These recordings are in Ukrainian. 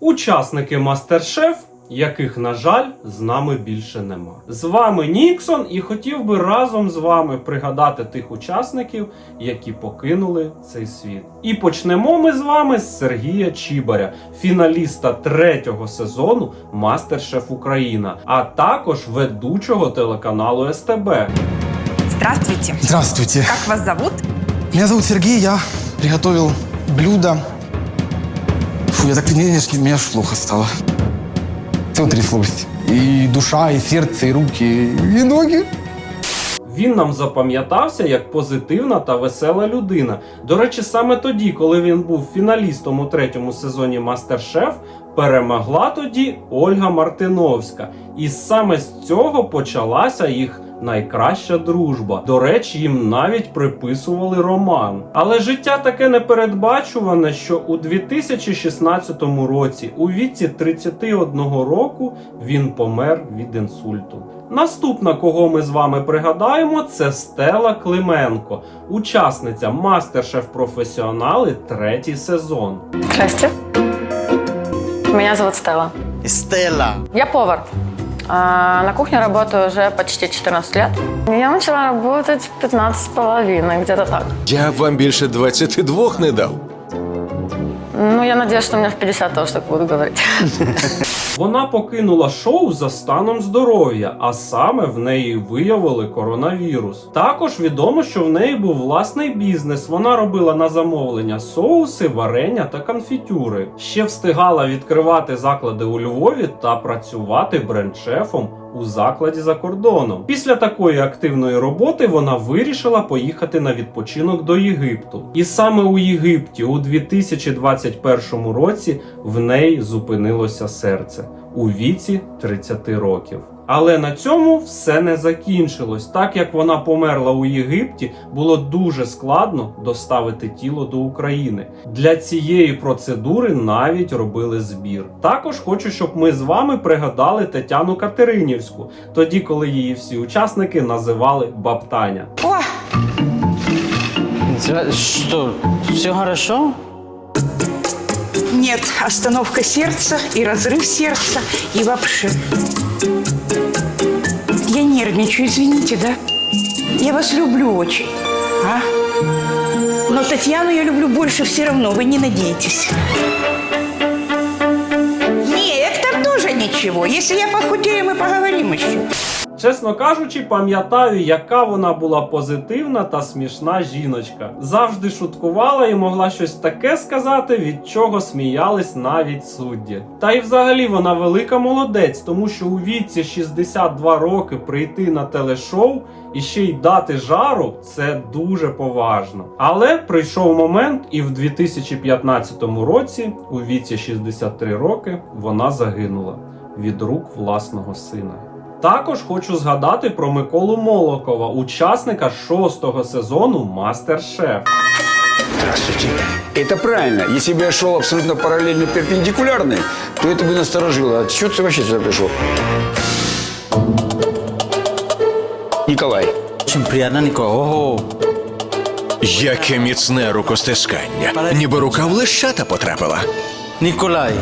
Учасники Мастер-Шеф, яких, на жаль, з нами більше нема. З вами Ніксон, і хотів би разом з вами пригадати тих учасників, які покинули цей світ. І почнемо ми з вами з Сергія Чібаря, фіналіста третього сезону Мастер-Шеф Україна, а також ведучого телеканалу СТБ. Здравствуйте. Здравствуйте. Как вас зовут? Меня зовут Сергей, я приготовил блюдо. Фу, я так нервничаю, мне аж плохо стало. Все тряслось. И душа, и сердце, и руки, и ноги. Він нам запам'ятався як позитивна та весела людина. До речі, саме тоді, коли він був фіналістом у третьому сезоні Мастер-Шеф, перемогла тоді Ольга Мартиновська. І саме з цього почалася їх найкраща дружба. До речі, їм навіть приписували роман. Але життя таке непередбачуване, що у 2016 році, у віці 31 року, він помер від інсульту. Наступна, кого ми з вами пригадаємо, це Стела Клименко, учасниця Мастер-Шеф Професіонали третій сезон. Здрасте. Меня зовут Стелла. Стелла. Я повар. А, На кухне работаю уже почти 14 лет. Я начала работать в 15 с половиной, где-то так. Я вам більше 22 не дав. Ну, я надеюсь, что у меня в 50 тоже так будут говорить. Вона покинула шоу за станом здоров'я, а саме в неї виявили коронавірус. Також відомо, що в неї був власний бізнес. Вона робила на замовлення соуси, варення та конфітюри. Ще встигала відкривати заклади у Львові та працювати бренд-шефом у закладі за кордоном. Після такої активної роботи вона вирішила поїхати на відпочинок до Єгипту. І саме у Єгипті у 2021 році в неї зупинилося серце у віці 30 років. Але на цьому все не закінчилось. Так як вона померла у Єгипті, було дуже складно доставити тіло до України. Для цієї процедури навіть робили збір. Також хочу, щоб ми з вами пригадали Тетяну Катеринівську, тоді, коли її всі учасники називали Бабтаня. О, Здра- все хорошо? нет, остановка сердца и разрыв сердца и вообще. Я нервничаю, извините, да? Я вас люблю очень. А? Но Татьяну я люблю больше все равно, вы не надейтесь. Нет, там тоже ничего. Если я похудею, мы поговорим еще. Чесно кажучи, пам'ятаю, яка вона була позитивна та смішна жіночка. Завжди шуткувала і могла щось таке сказати, від чого сміялись навіть судді. Та й взагалі вона велика молодець, тому що у віці 62 роки прийти на телешоу і ще й дати жару це дуже поважно. Але прийшов момент, і в 2015 році, у віці 63 роки, вона загинула від рук власного сина. Також хочу згадати про Миколу Молокова, учасника шостого сезону Мастер-Шеф. Здравствуйте. Это правильно. Если бы я шел абсолютно параллельно перпендикулярный, то это бы насторожило. А что ты вообще сюда пришел? Николай. Очень приятно, Николай. Ого. Яке міцне рукостискання. Ніби рука в лещата потрапила. Николай.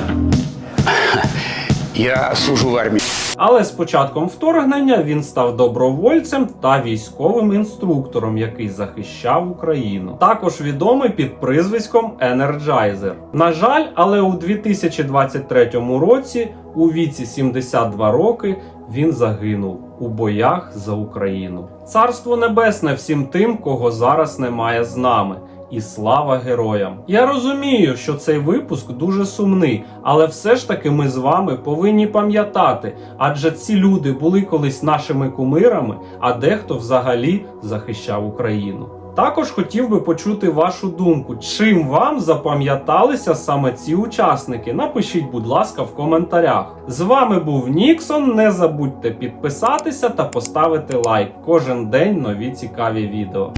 Я служу в армии. Але з початком вторгнення він став добровольцем та військовим інструктором, який захищав Україну. Також відомий під прізвиськом Енерджайзер. На жаль, але у 2023 році, у віці 72 роки, він загинув у боях за Україну. Царство небесне всім тим, кого зараз немає з нами. І слава героям! Я розумію, що цей випуск дуже сумний, але все ж таки ми з вами повинні пам'ятати, адже ці люди були колись нашими кумирами, а дехто взагалі захищав Україну. Також хотів би почути вашу думку, чим вам запам'яталися саме ці учасники. Напишіть, будь ласка, в коментарях. З вами був Ніксон. Не забудьте підписатися та поставити лайк. Кожен день нові цікаві відео.